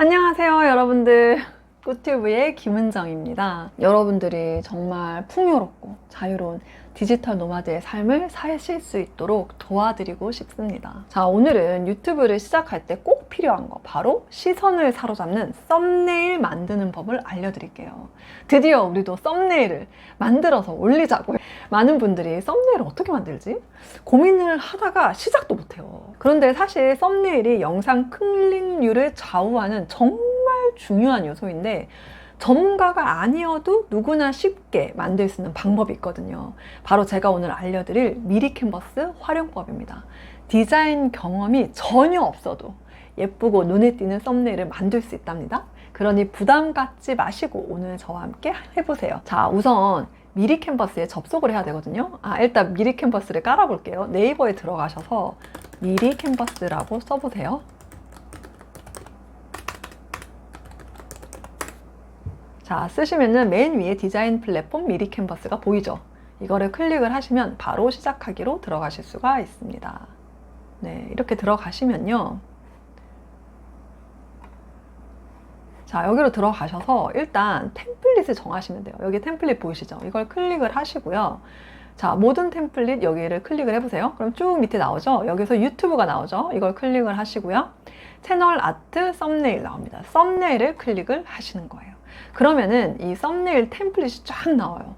안녕하세요, 여러분들. 꾸튜브의 김은정입니다. 여러분들이 정말 풍요롭고 자유로운 디지털 노마드의 삶을 사실 수 있도록 도와드리고 싶습니다. 자, 오늘은 유튜브를 시작할 때 꼭 필요한 거, 바로 시선을 사로잡는 썸네일 만드는 법을 알려드릴게요. 드디어 우리도 썸네일을 만들어서 올리자고요. 많은 분들이 썸네일을 어떻게 만들지? 고민을 하다가 시작도 못해요. 그런데 사실 썸네일이 영상 클릭률을 좌우하는 정말 중요한 요소인데 전문가가 아니어도 누구나 쉽게 만들 수 있는 방법이 있거든요. 바로 제가 오늘 알려드릴 미리 캔버스 활용법입니다. 디자인 경험이 전혀 없어도 예쁘고 눈에 띄는 썸네일을 만들 수 있답니다. 그러니 부담 갖지 마시고 오늘 저와 함께 해보세요. 자, 우선 미리 캔버스에 접속을 해야 되거든요. 아, 일단 미리 캔버스를 깔아볼게요. 네이버에 들어가셔서 미리 캔버스라고 써보세요. 자, 쓰시면은 맨 위에 디자인 플랫폼 미리 캔버스가 보이죠? 이거를 클릭을 하시면 바로 시작하기로 들어가실 수가 있습니다. 네, 이렇게 들어가시면요. 자, 여기로 들어가셔서 일단 템플릿을 정하시면 돼요. 여기 템플릿 보이시죠? 이걸 클릭을 하시고요. 자, 모든 템플릿 여기를 클릭을 해보세요. 그럼 쭉 밑에 나오죠? 여기서 유튜브가 나오죠? 이걸 클릭을 하시고요. 채널 아트 썸네일 나옵니다. 썸네일을 클릭을 하시는 거예요. 그러면은 이 썸네일 템플릿이 쫙 나와요.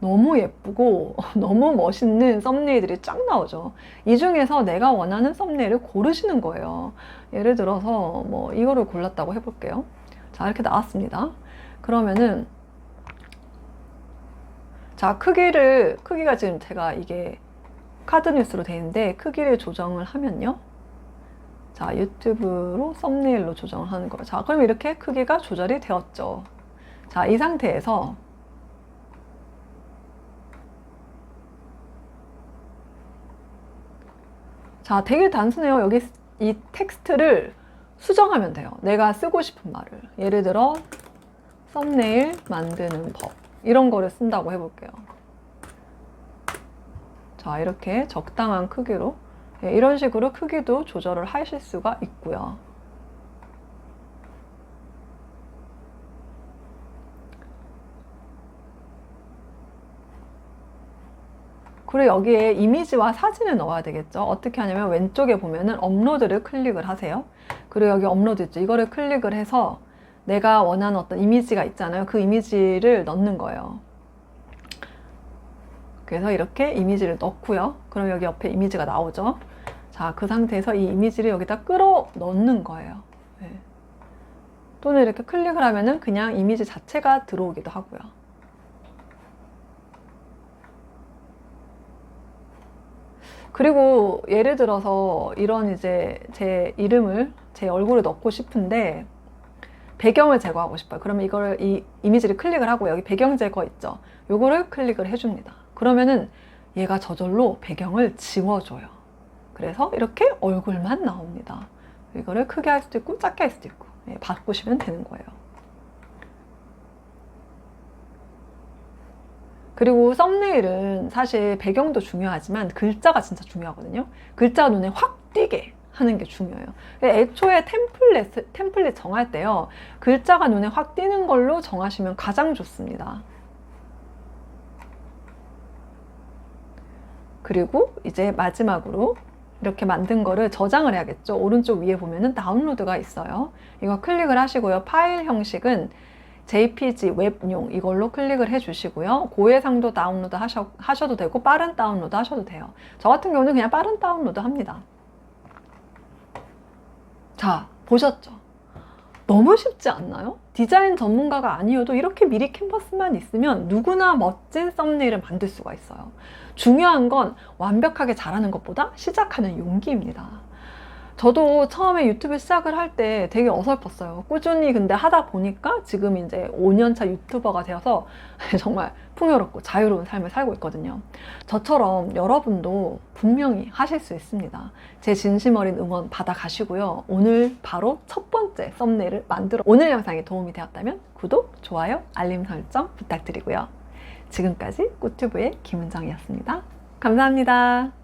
너무 예쁘고 너무 멋있는 썸네일들이 쫙 나오죠. 이 중에서 내가 원하는 썸네일을 고르시는 거예요. 예를 들어서 뭐 이거를 골랐다고 해볼게요. 자, 이렇게 나왔습니다. 그러면은 자, 크기를 크기가 지금 제가 이게 카드 뉴스로 되어 있는데 크기를 조정을 하면요. 자, 유튜브로 썸네일로 조정을 하는 거예요. 자, 그럼 이렇게 크기가 조절이 되었죠. 자, 이 상태에서 자, 되게 단순해요. 여기 이 텍스트를 수정하면 돼요. 내가 쓰고 싶은 말을. 예를 들어, 썸네일 만드는 법. 이런 거를 쓴다고 해볼게요. 자, 이렇게 적당한 크기로. 예, 이런 식으로 크기도 조절을 하실 수가 있고요. 그리고 여기에 이미지와 사진을 넣어야 되겠죠. 어떻게 하냐면 왼쪽에 보면은 업로드를 클릭을 하세요. 그리고 여기 업로드 있죠. 이거를 클릭을 해서 내가 원하는 어떤 이미지가 있잖아요. 그 이미지를 넣는 거예요. 그래서 이렇게 이미지를 넣고요. 그럼 여기 옆에 이미지가 나오죠. 자, 그 상태에서 이 이미지를 여기다 끌어 넣는 거예요. 네. 또는 이렇게 클릭을 하면은 그냥 이미지 자체가 들어오기도 하고요. 그리고 예를 들어서 이런 이제 제 이름을 제 얼굴에 넣고 싶은데 배경을 제거하고 싶어요. 그러면 이걸 이 이미지를 클릭을 하고 여기 배경 제거 있죠. 요거를 클릭을 해줍니다. 그러면은 얘가 저절로 배경을 지워줘요. 그래서 이렇게 얼굴만 나옵니다. 이거를 크게 할 수도 있고 작게 할 수도 있고 예, 바꾸시면 되는 거예요. 그리고 썸네일은 사실 배경도 중요하지만 글자가 진짜 중요하거든요. 글자가 눈에 확 띄게 하는 게 중요해요. 애초에 템플릿, 템플릿 정할 때요. 글자가 눈에 확 띄는 걸로 정하시면 가장 좋습니다. 그리고 이제 마지막으로 이렇게 만든 거를 저장을 해야겠죠. 오른쪽 위에 보면은 다운로드가 있어요. 이거 클릭을 하시고요. 파일 형식은 JPG 웹용 이걸로 클릭을 해주시고요. 고해상도 다운로드 하셔, 하셔도 되고 빠른 다운로드 하셔도 돼요. 저 같은 경우는 그냥 빠른 다운로드 합니다. 자, 보셨죠? 너무 쉽지 않나요? 디자인 전문가가 아니어도 이렇게 미리 캔버스만 있으면 누구나 멋진 썸네일을 만들 수가 있어요. 중요한 건 완벽하게 잘하는 것보다 시작하는 용기입니다. 저도 처음에 유튜브 시작을 할 때 되게 어설펐어요. 꾸준히 근데 하다 보니까 지금 이제 5년차 유튜버가 되어서 정말 풍요롭고 자유로운 삶을 살고 있거든요. 저처럼 여러분도 분명히 하실 수 있습니다. 제 진심 어린 응원 받아 가시고요. 오늘 바로 첫 번째 썸네일을 만들어 오늘 영상이 도움이 되었다면 구독, 좋아요, 알림 설정 부탁드리고요. 지금까지 꾸튜브의 김은정이었습니다. 감사합니다.